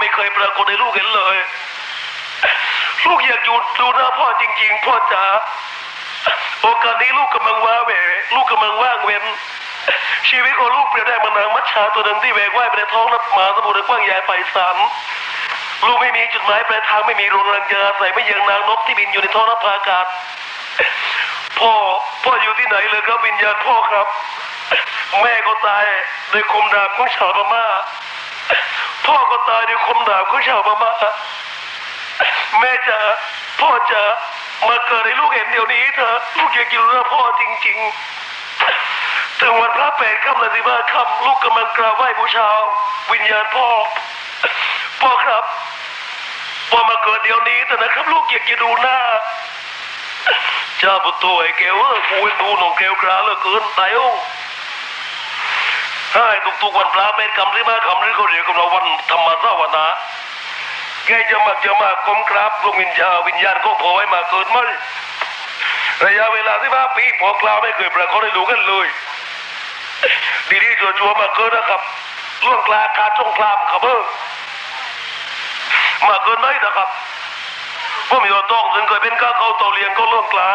ไม่เคยปรากฏให้ลูกเห็นเลย ลูกอยากอยู่ดูหน้าพ่อจริง ๆ พ่อจ๋าโอกาสนี้ลูกกำลังว้าเหวลูกกำลังว่างเว้นชีวิตของลูกเปรียบได้มือนนางมัจฉาตัวหนึ่งที่แหวกว่ายไปในท้องรับหมาสมุทรกว้างใหญ่ไพศาลลูกไม่มีจุดหมายปลายทางไม่มีโรงแรมจะอาศัยไม่ยังนางนกที่บินอยู่ในท้องรับอากาศพ่อพ่ออยู่ที่ไหนเลยครับวิญญาณพ่อครับ แม่ก็ตายด้วยคมดาบของชาวพม่า พ่อก็ตายด้วยคมดาบของชาวพม่าแม่จ๋าพ่อจ๋ามาเกิดให้ลูกเห็นเดี๋ยวนี้เถอะลูกอยากอยู่กับพ่อจริง ๆ ถึงวันพระแปดค่ำละสิบห้าค่ำลูกกำลังกราบไหว้บูชาวิญญาณพ่อ พ่อครับพ่อมาเกิดเดี๋ยวนี้แต่นะครับ ลูกอยากจะดูหน้าเจ้าประตูไอ้แกวเออกูเห็นดูหนองแกวกราเหลือเกินตายโอ้ ให้ทุกๆวันพระเป็นคำที่มาคำนี้เขาเรียกกันว่าวันธรรมสวนาแกจะมาจะมากรมกราบดวงวิญญาณวิญญาณก็พอให้มาเกิดมั้ยระยะเวลาที่มาปีพอกล่าวไม่เคยปรากฏให้รู้กันเลย ดีดีชัวชัวๆมาเกินนะครับล่วงกลาการจงคลามครับเออมาเกินไหมนะครับผมอยู่ต้องถึงเคยเป็นก้าเขาเตาเลียงก็ล่วงกลา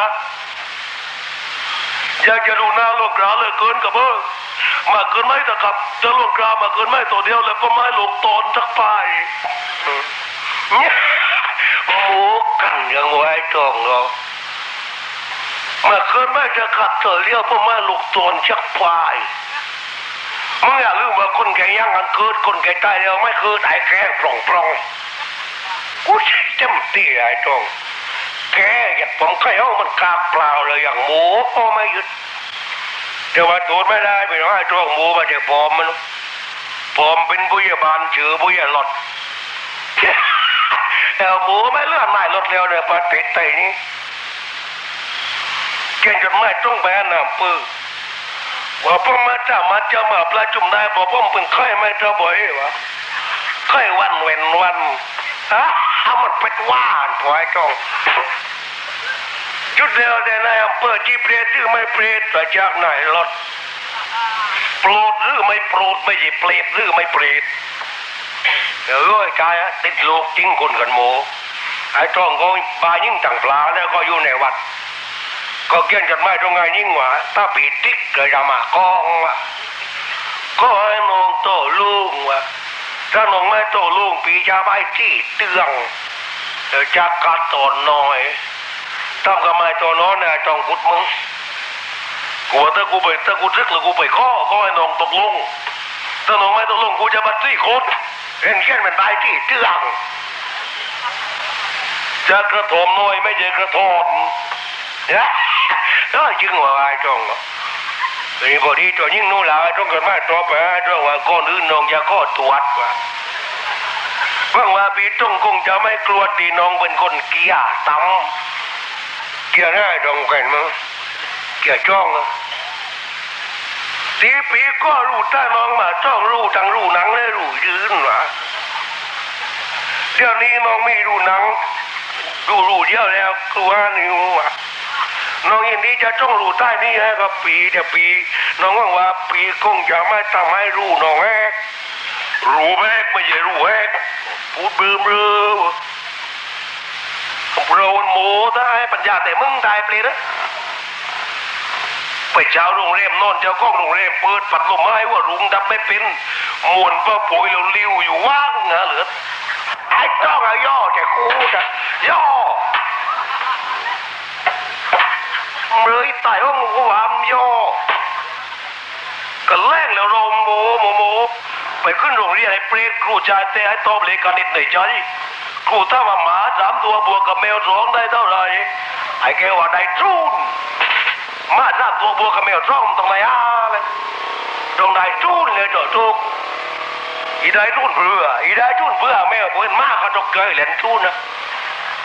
อยากจะดูหน้าล่วงกลาเลยเกินกับเออ มาเกินไหมนะครับจะลงกลามาเกินไหมตัวเดียวแล้วก็ไม่หลงตอนทักไปเนี่ยหมูกันยังไว้ตรงเรามาเกินไหมจะขัดตัวเลี้ยวเพราะไม่หลงตอนชักไปมึงอย่าลืมว่าคนแก่ย่างกันเกิดคนแก่ตายแล้วไม่เกิดไอ้แก่ปล่องปล่องกูใช้เต็มที่ไอ้ตรงแกอยากผมใครเอามันกากเปล่าเลยอย่างหมูก็ไม่หยุด แต่ว่าตูดไม่ได้ไปน้องไอ้ตรงหมูมาจากปอมมันปอมเป็นบุยาบาลชื่อบุยาหลอดแต่หมูไม่เลื่อนไม่ลดเร็วเลยปัดติดไตนี้เก่งจนไม่ต้องไปอนน้ำปื้อว่าพ่อมาจ้ามาเจอมาปลาจุ่มได้บอกพ่อเป็นไข้ไม่เท่าบ่อยวะไข้วันเว้นวันฮะทำมันเป็นว่านพอไอ้จอง จุดเดียวแต่นายอำเภอที่เปรตหรือไม่เปรตแต่จากไหนรถโปรดหรือไม่โปรดไม่ใช่เปรตหรือไม่เปรตเดี๋ยวไอ้กายติดโลกจริงคนกันโมไอ้จองก็บายิ่งต่างปลาแล้วก็อยู่ในวัด ก็เขียนจดหมายตรงไงยิ่งหว่าถ้าปีติ๊กเกิดมากองว่ะก็ให้น้องโตลุงว่ะถ้าน้องไม่โตลุงปีจะไปที่เตืองเดี๋ยวจะกัดตอนน้อย ต้องกับไม่ตัวน้อยนี่ยจองกุดมึงกูว่าถ้ากูไปถ้ากูทึกหรือกูไปข้อก็ให้น้องตกลงถ้าน้องไม่ตกลงกูจะบัดซี่คตรเห็นเขียนเป็นใบที่เตืองจะกระโถมน้อยไม่ใช่กระโถมเนี่ยเออจึงว่าไอ้ตรงทีนี้พอดีตัวยิ่งนู้นล้วไอ้ตรงกันมาตัวไปไอ้ตรงว่าก้อนอื่นน้องอย่าข้อตรวจว่าว่างว่าปีตรงคงจะไม่กลัวตีน้องเป็นคนเกียร์ตั้ม เกียร์ได้ตรงกันมั้งเกียจ้องอะตีปีก็รู้ถ้าน้องมาจ้องรู้ทั้งรู้หนังและรู้ยืนว่ะเดี๋ยวนี้น้องไม่รู้หนังดูรู้เดียวแล้วกลัวนิ้วว่ะน้องยินดีจะต้องรู้ใต้นี่ให้กับปีเดี๋ยวปี น้องว่าปีคงจะไม่ทำให้รู้น้องแอกรู้แอกไม่ใช่รู้แอกพูดบืมเรือ เรนโมถ้าให้ปัญญาแต่มึงตายเปลี่ยนะไปเช้าโรงแรมนอนเจ้าก้องโรงแรมเปิดปัดลมไม้ว่ารุงดับไม่เป็นมวนเพื่อปุ๋ยเราลิ้วอยู่ว่างเหงาเหลือไอ้จ้องอะย่อแกคูจะย่อ mới tại ông của am do cái leng là rôm mồ mồ mồ phải ขึ้นโรงเรียนไอ้เปรตครูชายเตะให้ตอบเลขานิดหน่อยใจ รูถ้าว่าหมาสามตัวบวกกับแมวสองได้เท่าไหร่ไอ้แกว่าได้จูนหมาสามตัวบวกกับแมวสองต้องได้ห้าเลยต้องได้จูนเลยต่อทุกอีได้ทุนเบื่ออีได้ทุนเบื่อแมวเพื่อนมากเขาตกเกยเหรียญทุ่นนะ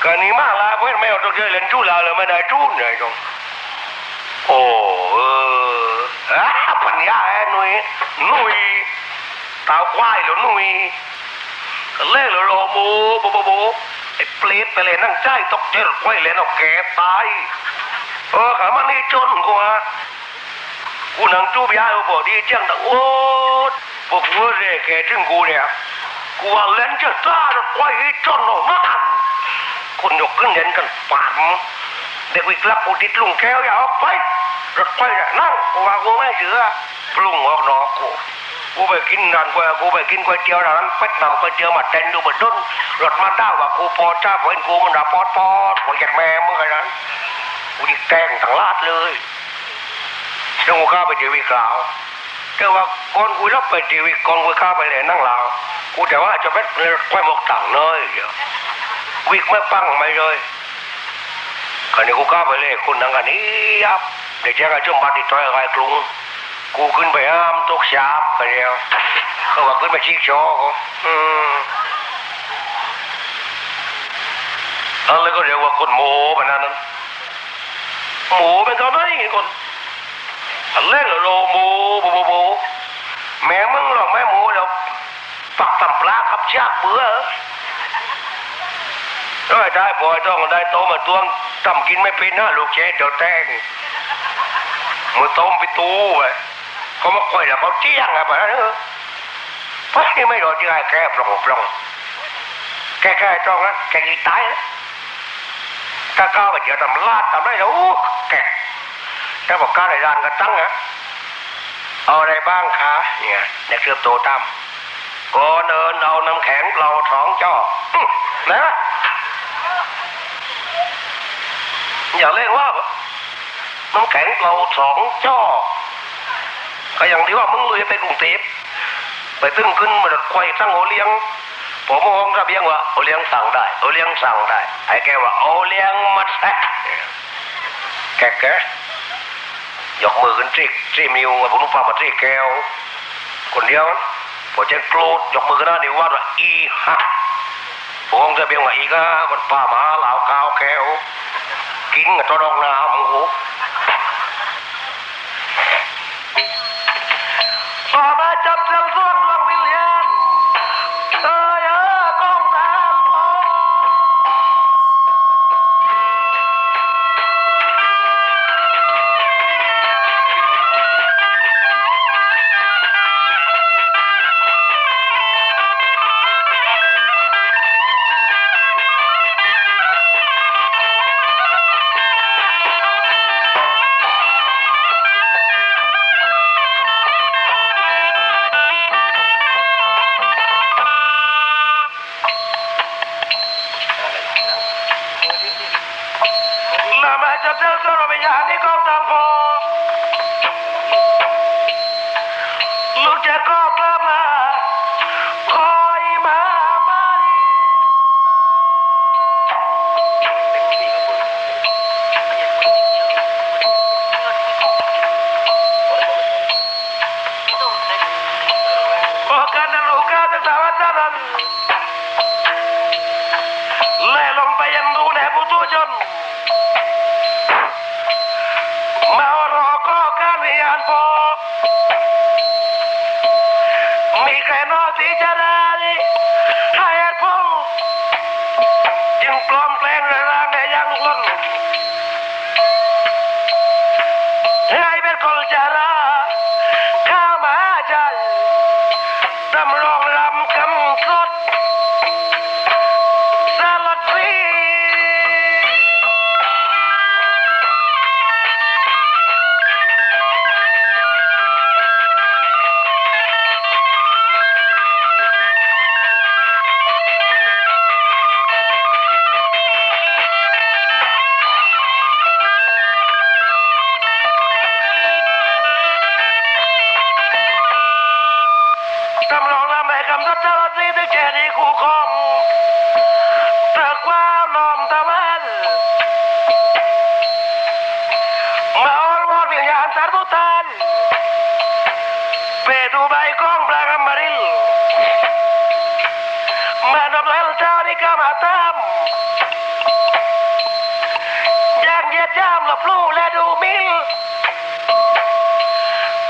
การนี้มากลาเพื่อนแมวตกเกยเหรียญทุ่นลาเลยไม่ได้ทุนเลยจงโอ้เอออะปัญญาแอ้หนุ่ยหนุ่ยตาควายหรือหนุ่ย เล่เหรอโลโมโบโบโบไอ้เปรตไปเลยนั่งใจตกเจรควายเลยนกแกตายเออขามันนี่จนกว่ากูนั่งจูบยาอยู่บ่ดีเจียงดังโอ้พวกวัวเร่แกถึงกูเนี่ยกูว่าเล่นจะซ่าจะควายจนออกมาคนยกขึ้นเด่นกันปามเด็กวิกลับปูติดลุงแก้วอย่าออกไปรถไฟน่ะนั่งกูว่ากูไม่เชื่อปรุงออกนอกกู กูไปกินนานกว่ากูไปกินก๋วยเตี๋ยวร้านเป็ดนำก๋วยเตี๋ยวมาเต้นดูบนต้นรถมาด้าว่ากูพอจ้าเพื่อนกูมันด่าปอดปอดกูอยากแม่เมื่อไงนั้นกูยิงแตงทั้งลาดเลยซึ่งกูข้าไปทีวีกล่าวแต่ว่าก่อนกูรับไปทีวีก่อนกูข้าไปเลยนั่งลาวกูแต่ว่าจะเป็นควายหมกต่างเนยเดี๋ยววิกไม่ปังไม่เลยคราวนี้กูข้าไปเลยคุณนั่งกันนี้ยับเดี๋ยวแจ้งกับจุ่มบัตรที่ต่อยกับไอ้กรุง กูขึ้นไปห้ามตกฉาบกันเดียวเขาว่าขึ้นไปชี้ชอเขาอืมอะไรก็เรียกว่าคนโมโหแบบนั้นหมูเป็นเท่านั้นคนอันแรกโลโมโบโบโบแม่มึงหรอกแม่หมูหรอปักตำปลาขับชากเบื่อได้ได้พอต้องได้โตมาตวงทำกินไม่เป็นนะลูกเจ๊เดี๋ยวแตงมือต้มไปตู้ไป เขามาคอยแล้วเขาเจี้ยงอะไปนะเออไปไม่รอที่ไอ้แกปลงปลงแกแกตรงนั้นแกกีตายนะถ้าก้าวไปเจอทำลาดทำได้แล้วอู้แกถ้าบอกก้าวในร้านก็ตั้งอะเอาอะไรบ้างคะเนี่ยในเครื่องโตตั้มก่อนเอินเอาน้ำแข็งเราสองจอกอื้อนะอย่าเล่นว่าน้ำแข็งเราสองจอก ก็อย่างที่ว่ามึงลุยไปกรุงเทพไปตึ้งขึ้นมาดัดควายตั้งโอเลี้ยงผมมองระเบียงว่าโอเลี้ยงสั่งได้โอเลี้ยงสั่งได้ไอ้แกว่าโอเลี้ยงมัดแท้แกแกยกมือขึ้นที่ที่มิวผมต้องฟังมาที่แก้วคนเดียวพอเจ็โกรธยกมือขึ้นหน้านิ้วว่าว่าอีฮะผมจะเบียงว่าอีกะคนป้ามาเหลาก้าวแก้วกินกับตัวดองน้ำหู มาจั งปลอมแปลงร่างได้ยังล้นให้เป็นคนจะลา Tarbutal, Perubay Kong Blagambaril, Manam Lal Tani Kamatam, Yang Yat Yam La Flu La Du Mil,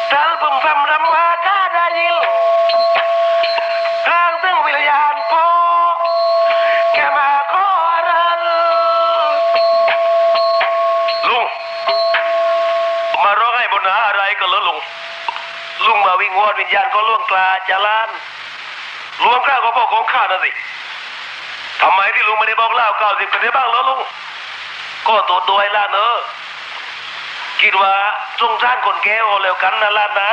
Talbum Fam Ram Wa Kadayil, วิ่งวอนวิญญาณก็ล่วงกลาจารานล่วงกล้าก็พ่อของข้านะสิทำไมที่ลุงไม่ได้บอกเล่าเก้าสิบกันได้บ้างเหรอลุงก็ตัวดวยล่ะเนอะคิดว่าสงสารคนแก่โอแล้วกันนะล่ะนะ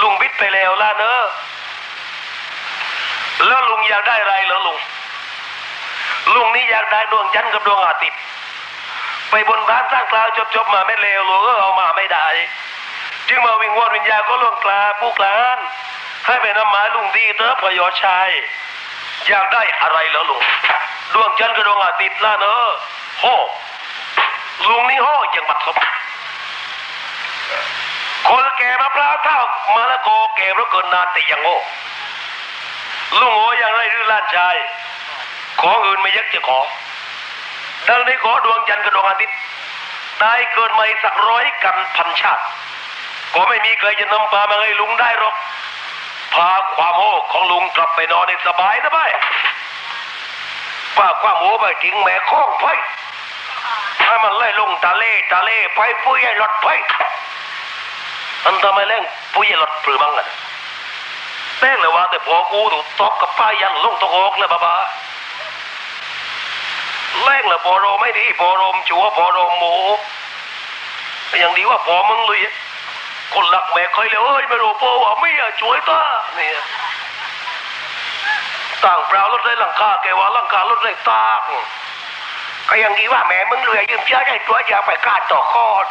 ลุงบิดไปแล้วล่ะเนอะแล้วลุงอยากได้อะไรเหรอลุงลุงนี่อยากได้ดวงจันทร์กับดวงอาทิตย์ไปบนบ้านสร้างกลาวจบๆมาไม่เลวหลวงเออเอามาไม่ได้ จึงมาวิงวอนวิญญาณก็ล่วงกลาผู้กลานให้ไปนำมายลุงดีเถอพยอชายอยากได้อะไรเหรอลุงดวงจันทร์กับดวงอาทิตย์ล่ะเนอะโหลุงนี่โหยังบัดซบคนแก่มะพร้าวเท่ามะละกอแก่แล้วเกินนานแต่ยังโง่ลุงโง่อย่างไรหรือล้านชาย ของอื่นไม่ยักจะขอดังนี้ขอดวงจันทร์กับดวงอาทิตย์ได้เกินไมาอีกสักร้อยกันพันชาติ ก็ไม่มีใครจะนำพามาให้ลุงได้หรอก พาความโง่ของลุงกลับไปนอนในสบายสบายพาความโง่ไปทิ้งแม่ข้องไปให้มันไล่ลงตะเล่ตะเล่ไปปุ้ยให้รถไปอันทำไมเล่งปุ้ยให้รถปรือมั้งอะแป้งเลยว่าแต่พอกูถูกตบกับป้ายันลงตะโกกเลยบ้าบ้าแรงละพอโรไม่ดีพอโรมชัวพอโรมหมูอย่างดีว่าพอมึงเลยอะ คนหลักแม่เคยเลยเอ้ยไม่รู้พอว่าไม่อะช่วยตาเนี่ยต่างเปล่ารถได้หลังคาแกว่าหลังคารถได้ตากก็ยังดีว่าแม่มึงเลยยืมเชื้อได้ตัวอย่าไปก้านต่อก้อน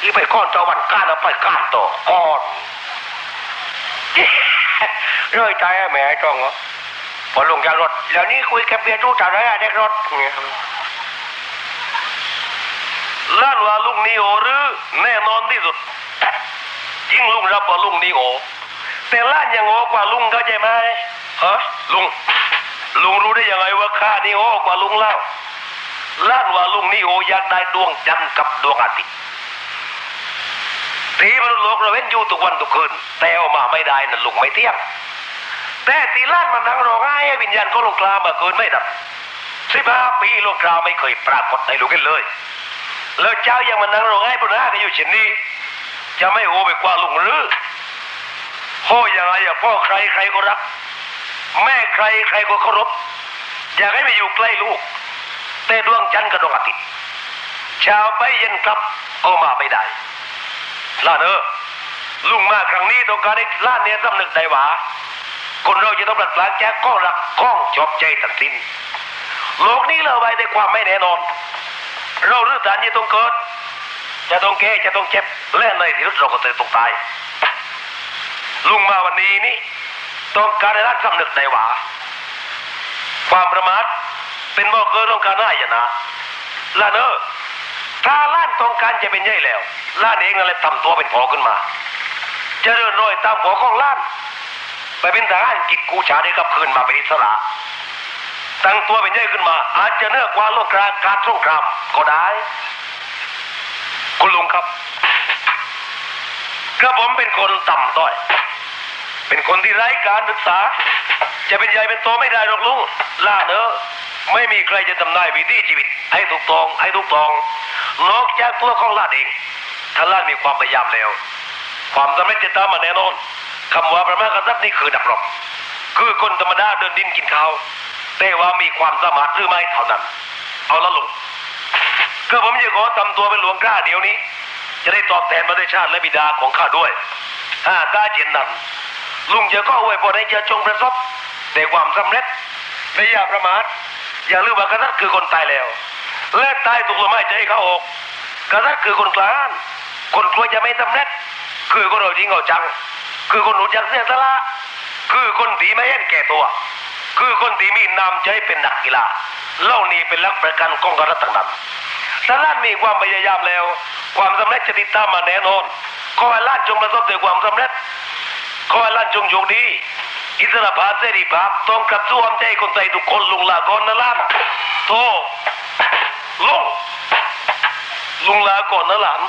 ที่ไปก้อนต่อวันก้านแล้วไปก้านต่อก้อนเรื่อยใจแม่จ้องเหรอพอลงจากรถแล้วนี่คุยกับเบียร์รู้จักอะไรอะเด็กรถเนี่ย ล้านว่าลุงนี่โอหรือแน่นอนที่สุดยิ่งลุงรับว่าลุงนี่โอแต่ล้านยังโอกว่าลุงเข้าใจไหมฮะลุงลุงรู้ได้ยังไงว่าข้านี่โอกว่าลุงเล่าล้านว่าลุงนี่โออยากได้ดวงจันทร์กับดวงอาทิตย์ทีมันโลกเราเว้นอยู่ทุกวันทุกคืนแต่เอามาไม่ได้นั่นลุงไม่เที่ยงแต่ตีล้านมันนั่งร้องไห้วิญญาณก็ลงกลามาเกินไม่ดับสิบห้าปีลงกลาไม่เคยปรากฏในลูกกันเลย แล้วเจ้ายังมันนั่งร้องไห้บนหน้ากันอยู่เช่นนี้ จะไม่โหไปกว่าลุงหรือโหยังไงอะพ่อใครใครก็รัก แม่ใครใครก็เคารพ อยากให้ไปอยู่ใกล้ลูก แต่ดวงจันทร์กับดวงอาทิตย์ช้าไปเย็นกลับก็มาไม่ได้ล้านเออลุงมาครั้งนี้ต้องการให้ล้านเนี่ยสำนึกได้หวาคนเราจะต้องปลัดปลาแจ็คก้องรักก้องชอบใจทั้งสิ้นโลกนี้เราไว้ในความไม่แน่นอน เราหรือฐานจะต้องเกิด จะต้องแก่จะต้องเจ็บ และในที่สุดเราก็จะต้องตาย ลุงมาวันนี้นี่ต้องการให้รักสำนึกในหวาความประมาทเป็นบ่อเกิดต้องการหน้าอย่านะล้านเออถ้าล้านต้องการจะเป็นใหญ่แล้วล้านเองนั่นแหละทำตัวเป็นพอขึ้นมาจะเดินรอยตามหัวของล้าน ไปเป็นทหารกิจกูชาได้กลับคืนมาเป็นอิสระ ตั้งตัวเป็นใหญ่ขึ้นมา อาจจะเนื้อกว่าโลกราการสงครามก็ได้ คุณลุงครับกระผมเป็นคนต่ำต้อย เป็นคนที่ไร้การศึกษา จะเป็นใหญ่เป็นโตไม่ได้หรอกลุงล่าเนอะไม่มีใครจะทำนายวิถีชีวิต ให้ถูกต้องให้ถูกต้องนอกจากตัวของลาดเองถ้าลาดมีความพยายามแล้ว ความสำเร็จจะตามมาแน่นอนคำว่าประมาทกษัตริย์นี่คือดับรบคือคนธรรมดาเดินดินกินข้าว แต่ว่ามีความสามารถหรือไม่เท่านั้น เอาละลุงก็ผมจะขอทำตัวเป็นหลวงกล้าเดี๋ยวนี้ จะได้ตอบแทนประเทศชาติและบิดาของข้าด้วยถ้ากล้าเจนนั้นลุงจะก็อวยพรให้เจ้าจงประสบแต่ความสำเร็จและอย่าประมาทอย่าลืมว่ากษัตริย์คือคนตายแล้ว และตายถูกลมหายใจเข้าออกกษัตริย์คือคนกลางคนกลัวจะไม่สำเร็จ คือคนเราจริงเอาจัง คือคนรู้จักเสียสละคือคนที่ไม่เห็นแก่ตัว คือคนที่มีนามใจเป็นนักกีฬาเล่านี้เป็นลักประกันของกษัตริย์ต่างนั้นถ้าล้านมีความพยายามแล้ว ความสำเร็จจะติดตามมาแน่นอนขอให้ล้านจงประสบแต่ความสำเร็จขอให้ล้านจงโชคดีอิสระภาพเสรีภาพต้องกระทรวมใจคนไทยทุกคนลุงลาก่อนนะล้านโทลุงลุงลาก่อนนะหลาน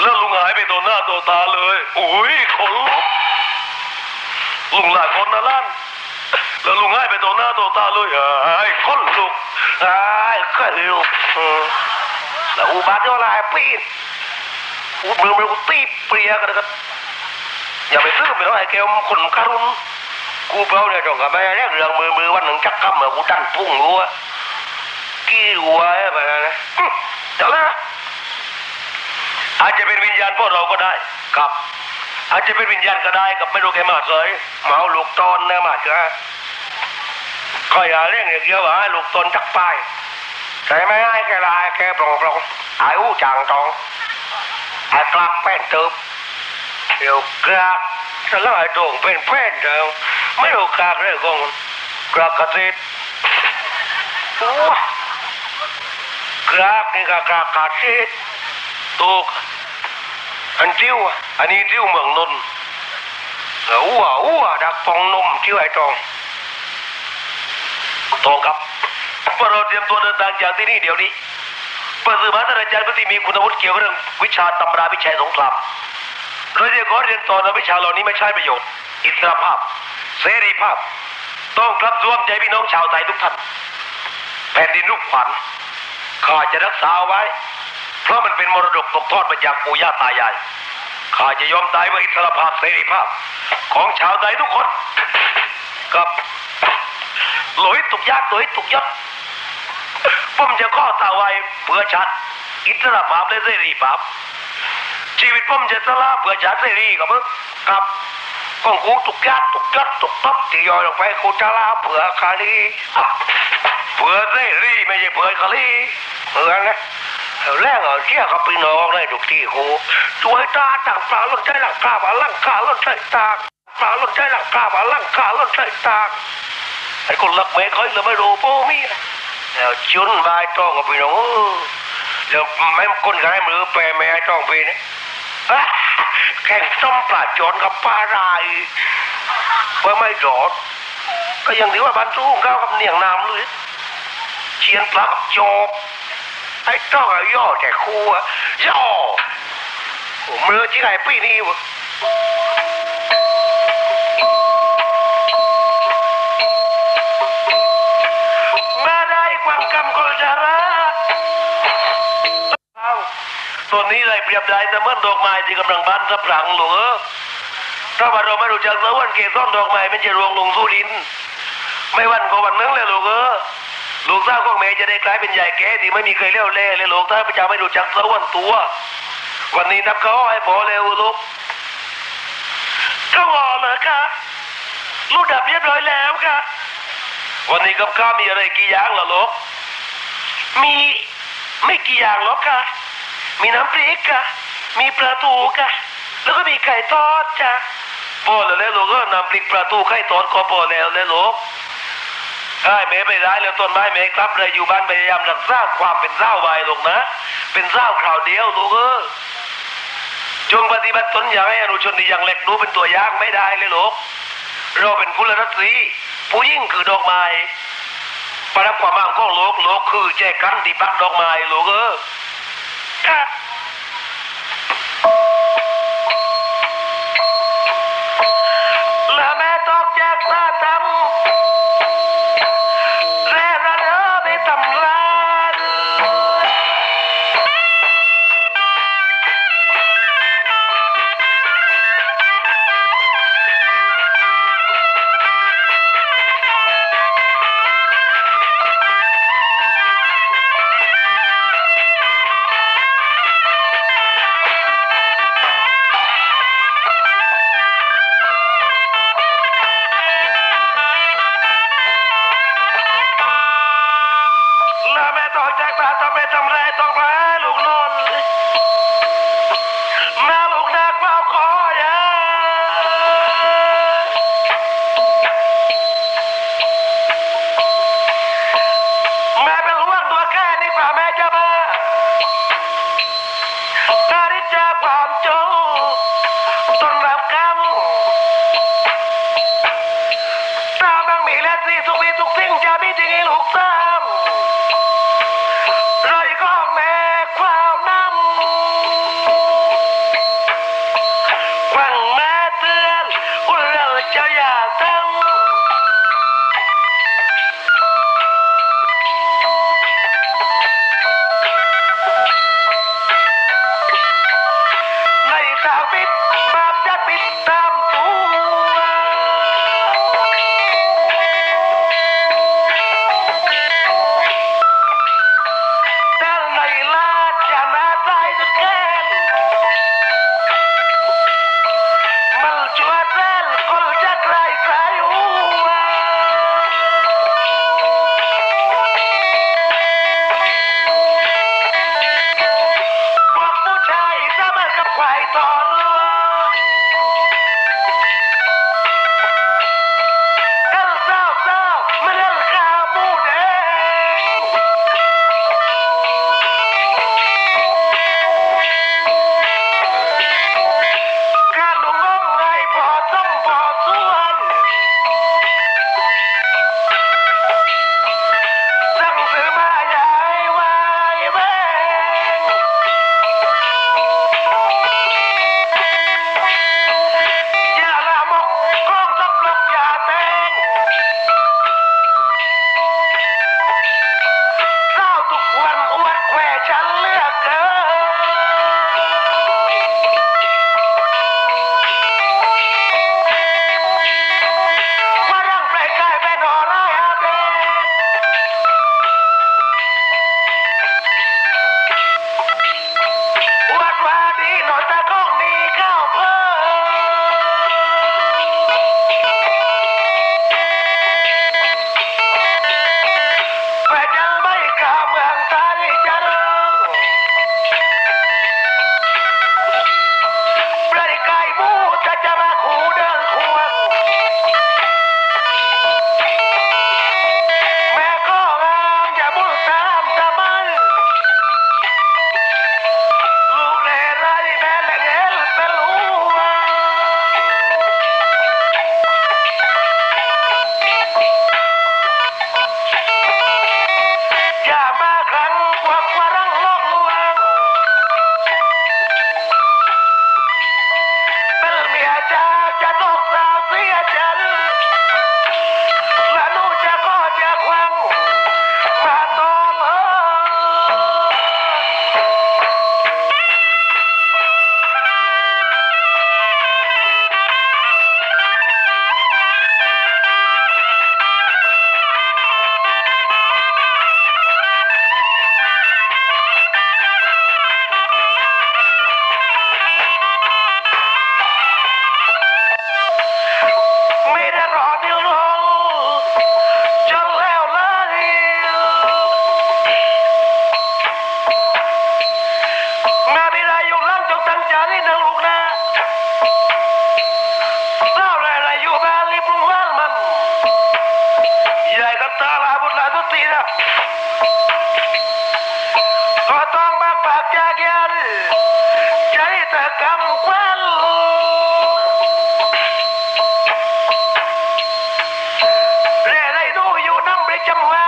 แล้วลุงหายไปตัวหน้าตัวตาเลยโอ้ยขนลุกลุงลาก่อนนะล้าน แล้วลุงหายไปตัวหน้าตัวตาเลยไอ้ยขนลุกไอ้ยขนลุกเออแล้วอุบาทเท่าไรปีนอุบมือมือกูตีเปรียกันนะครับอย่าไปซื้อไปแล้วไอ้แกวคนการุณกูเปล่าเนี่ยจงกับแม่เนี่ยเรื่องมือมือวันหนึ่งจักกำมากูดันพุ่งรัวกี่หัวไอ้แบบนั้นนะเดี๋ยวนะอาจจะเป็นวิญญาณพวกเราก็ได้ครับ อาจจะเป็นวิญญาณก็ได้กับไม่รู้แกมาเสยเมาลูกตอนนะมาเถอ ก็อย่าเร่งอย่างเดียวว่าให้ลูกตนจักไปใช่ไหมไอ้แกลายแกปลงปลงไอ้อู้จางตองไอ้กลับแป้นเติบเดี๋ยวกรากสลายตรงเป็นแป้นเดียวไม่รู้กากเลยกงกรากกระติดว้ากรากนี่ก็กรากกระติดถูกอันจิ้วอันนี้จิ้วเมืองนนท์แล้วอ้วอ้วดักฟองนมจิ้วไอ้ตอง ตองครับพวกเราเตรียมตัวเดินทางจากที่นี่เดี๋ยวนี้เปิดสื่อมาตรอาจารย์ผู้ที่มีคุณวุฒิเกี่ยวกับเรื่องวิชาตำราวิชัยสงครามโดยที่ขอเรียนต่อนวิชาเหล่านี้ไม่ใช่ประโยชน์ อิสรภาพ เสรีภาพ ต้องกลับร่วมใจพี่น้องชาวไทยทุกท่าน แผ่นดินลูกขวัญข้าจะรักษาเอาไว้ เพราะมันเป็นมรดกตกทอดมาจากปู่ย่าตายายข้าจะยอมตายเพื่ออิสรภาพเสรีภาพ ของชาวไทยทุกคนกับ หลอยตุกยากหลอยตุกยศผมจะข้อตาไว้เพื่อชัดอิสรภาพและเสรีภาพชีวิตผมจะสละเพื่อชาติเสรีกับมึงครับของกูตุกยัดตุกยัดตุกตับที่ย่อยลงไปกูจะละเผื่อคาลีเผื่อเสรีไม่ใช่เผื่อคาลีเหมือนนะแรกเอาเชี่ยกับพี่น้องเลยทุกที่กูช่วยตาต่างปลาลดใจหลังคาบาลังคาลดใจตางปลาลดใจหลังคาบาลังคาลดใจตาง ไอ้คนรักเมย์เขาเลยไม่รู้โป้มีแล้วจุนบายต้องกับพี่น้องเออแล้วแม่คนกันให้มือแปรแม่ต้องไปเนี่ยอะแข่งต้มปลาจอนกับปลาลายเมื่อไม่รอด ก็ยังถือว่าบันสู้เข้ากับเนียงน้ำเลยเชียนปลากับจอบไอ้ต้องเอาย่อแต่ครูอะย่อผมเรือที่ไหนปีนี้วะ ตัวนี้เลยเปรียบได้แต่เหมื่อนดอกไม้ที่กำลังบานสะพรังหลวงเออถ้าว่าเราไม่รู้จักสวรรค์เกศรดอกไม้มันจะรวงลงสู่ดิน ไม่วันก็วันนึงเลยลูกเออลูกสาวของแม่จะได้กลายเป็นใหญ่แก่ที่ไม่มีเคยเลี้ยวเล่เลยลูกถ้าพระเจ้าไม่รู้จักสวรรค์ตัว วันนี้นับเขาให้พอเร็วลูกก็พอเหรอคะลูกดับเรียบร้อยแล้วค่ะ วันนี้กับข้าวมีอะไรกี่อย่างเหรอลูกมีไม่กี่อย่างหรอกค่ะ มีน้ำพริกค่ะมีปลาทูค่ะแล้วก็มีไข่ทอดจ้ะพอแล้วแล้วลูกก็น้ำพริกปลาทูไข่ทอดก็พอแล้วแล้วลูกไอ้เมย์ไปร้ายแล้วต้นไม้เมย์กลับเลยอยู่บ้านพยายามรักษาความเป็นเศร้าไว้ลูกนะ เป็นเศร้าคราวเดียวลูกเออจงปฏิบัติตนอย่างให้อนุชนที่ยังเล็กรู้เป็นตัวอย่างไม่ได้เลยลูกเราเป็นกุลรัตรีผู้ยิ่งคือดอกไม้ประดับความมั่งของโลกโลกคือแจกันที่ปักดอกไม้โลกเออ ค่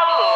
follow